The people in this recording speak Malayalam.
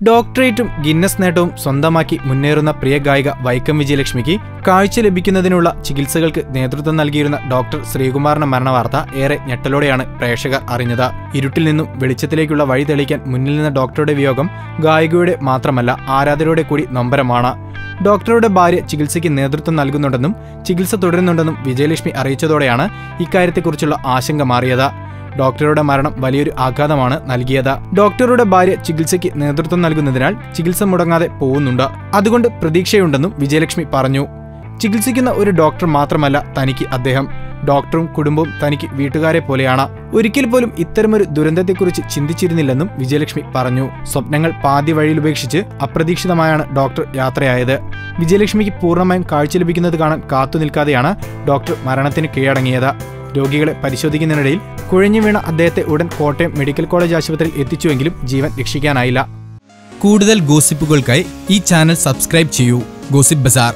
ഡോക്ടറേറ്റും ഗിന്നസ് നേട്ടവും സ്വന്തമാക്കി മുന്നേറുന്ന പ്രിയ ഗായിക വൈക്കം വിജയലക്ഷ്മിക്ക് കാഴ്ച ലഭിക്കുന്നതിനുള്ള ചികിത്സകൾക്ക് നേതൃത്വം നൽകിയിരുന്ന ഡോക്ടർ ശ്രീകുമാറിന്റെ മരണവാർത്ത ഏറെ ഞെട്ടലോടെയാണ് പ്രേക്ഷകർ അറിഞ്ഞത്. ഇരുട്ടിൽ നിന്നും വെളിച്ചത്തിലേക്കുള്ള വഴി തെളിയിക്കാൻ മുന്നിൽ നിന്ന ഡോക്ടറുടെ വിയോഗം ഗായികയുടെ മാത്രമല്ല ആരാധകരുടെ കൂടി നൊമ്പരമാണ്. ഡോക്ടറുടെ ഭാര്യ ചികിത്സയ്ക്ക് നേതൃത്വം നൽകുന്നുണ്ടെന്നും ചികിത്സ തുടരുന്നുണ്ടെന്നും വിജയലക്ഷ്മി അറിയിച്ചതോടെയാണ് ഇക്കാര്യത്തെക്കുറിച്ചുള്ള ആശങ്ക മാറിയത്. ഡോക്ടറുടെ മരണം വലിയൊരു ആഘാതമാണ് നൽകിയത്. ഡോക്ടറുടെ ഭാര്യ ചികിത്സയ്ക്ക് നേതൃത്വം നൽകുന്നതിനാൽ ചികിത്സ മുടങ്ങാതെ പോകുന്നുണ്ട്. അതുകൊണ്ട് പ്രതീക്ഷയുണ്ടെന്നും വിജയലക്ഷ്മി പറഞ്ഞു. ചികിത്സിക്കുന്ന ഒരു ഡോക്ടർ മാത്രമല്ല തനിക്ക് അദ്ദേഹം. ഡോക്ടറും കുടുംബവും തനിക്ക് വീട്ടുകാരെ പോലെയാണ്. ഒരിക്കൽ പോലും ഇത്തരമൊരു ദുരന്തത്തെക്കുറിച്ച് ചിന്തിച്ചിരുന്നില്ലെന്നും വിജയലക്ഷ്മി പറഞ്ഞു. സ്വപ്നങ്ങൾ പാതി വഴിയിൽ ഉപേക്ഷിച്ച് അപ്രതീക്ഷിതമായാണ് ഡോക്ടർ യാത്രയായത്. വിജയലക്ഷ്മിക്ക് പൂർണമായും കാഴ്ച ലഭിക്കുന്നത് കാണാൻ കാത്തു നിൽക്കാതെയാണ് ഡോക്ടർ മരണത്തിന് കീഴടങ്ങിയത്. രോഗികളെ പരിശോധിക്കുന്നതിനിടയിൽ കുഴഞ്ഞു വീണ അദ്ദേഹത്തെ ഉടൻ കോട്ടയം മെഡിക്കൽ കോളേജ് ആശുപത്രിയിൽ എത്തിച്ചുവെങ്കിലും ജീവൻ രക്ഷിക്കാനായില്ല. കൂടുതൽ ഗോസിപ്പുകൾക്കായി ഈ ചാനൽ സബ്സ്ക്രൈബ് ചെയ്യൂ. Gossip bazaar.